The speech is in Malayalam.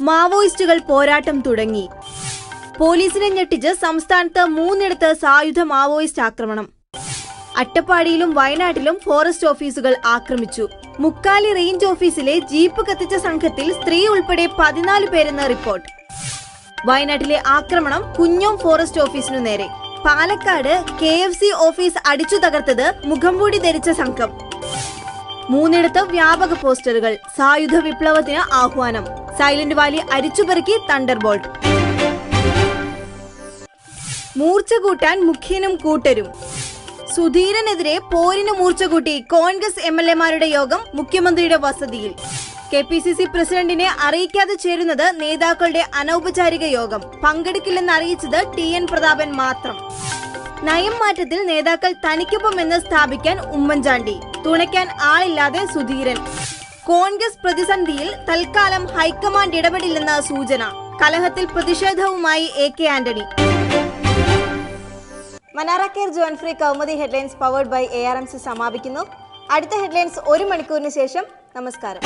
മാവോയിസ്റ്റുകൾ പോരാട്ടം തുടങ്ങി. പോലീസിനെ ഞെട്ടിച്ച് സംസ്ഥാനത്ത് മൂന്നിടത്ത് സായുധ മാവോയിസ്റ്റ് ആക്രമണം. അട്ടപ്പാടിയിലും വയനാട്ടിലും ഫോറസ്റ്റ് ഓഫീസുകൾ ആക്രമിച്ചു. മുക്കാലി റേഞ്ച് ഓഫീസിലെ ജീപ്പ് കത്തിച്ച സംഘത്തിൽ സ്ത്രീ ഉൾപ്പെടെ പതിനാല് പേരെന്ന് റിപ്പോർട്ട്. വയനാട്ടിലെ ആക്രമണം കുഞ്ഞോം ഫോറസ്റ്റ് ഓഫീസിനു നേരെ. Palakkad K F C office അടിച്ചു തകർത്തത് മുഖംമൂടി ധരിച്ച സംഘം. മൂന്നിടത്ത് വ്യാപക പോസ്റ്ററുകൾ. സായുധ വിപ്ലവത്തിന് ആഹ്വാനം. സൈലന്റ് വാലി അരിച്ചുപെറുക്കി തണ്ടർബോൾട്ട്. മൂർച്ച കൂട്ടാൻ മുഖ്യനും കൂട്ടരും. സുധീരനെതിരെ പോരിന് മൂർച്ച കൂട്ടി കോൺഗ്രസ് എം എൽ എമാരുടെ യോഗം മുഖ്യമന്ത്രിയുടെ വസതിയിൽ. കെ പി സി സി പ്രസിഡന്റിനെ അറിയിക്കാതെ ചേരുന്നത് നേതാക്കളുടെ അനൗപചാരിക യോഗം. പങ്കെടുക്കില്ലെന്ന് അറിയിച്ചത് ടി എൻ പ്രതാപൻ മാത്രം. നയം മാറ്റത്തിൽ നേതാക്കൾ തനിക്കൊപ്പം എന്ന് സ്ഥാപിക്കാൻ ഉമ്മൻചാണ്ടി. തുണയ്ക്കാൻ ആളില്ലാതെ സുധീരൻ. കോൺഗ്രസ് പ്രതിസന്ധിയിൽ തൽക്കാലം ഹൈക്കമാൻഡ് ഇടപെടില്ലെന്ന സൂചന. കലഹത്തിൽ പ്രതിഷേധവുമായി എ കെ ആന്റണി. മനാറ കെയർ ജോൺ free Kaumudi headlines powered by A R M C സമാപിക്കുന്നു. അടുത്ത ഹെഡ്ലൈൻസ് ഒരു മണിക്കൂറിന് ശേഷം. നമസ്കാരം.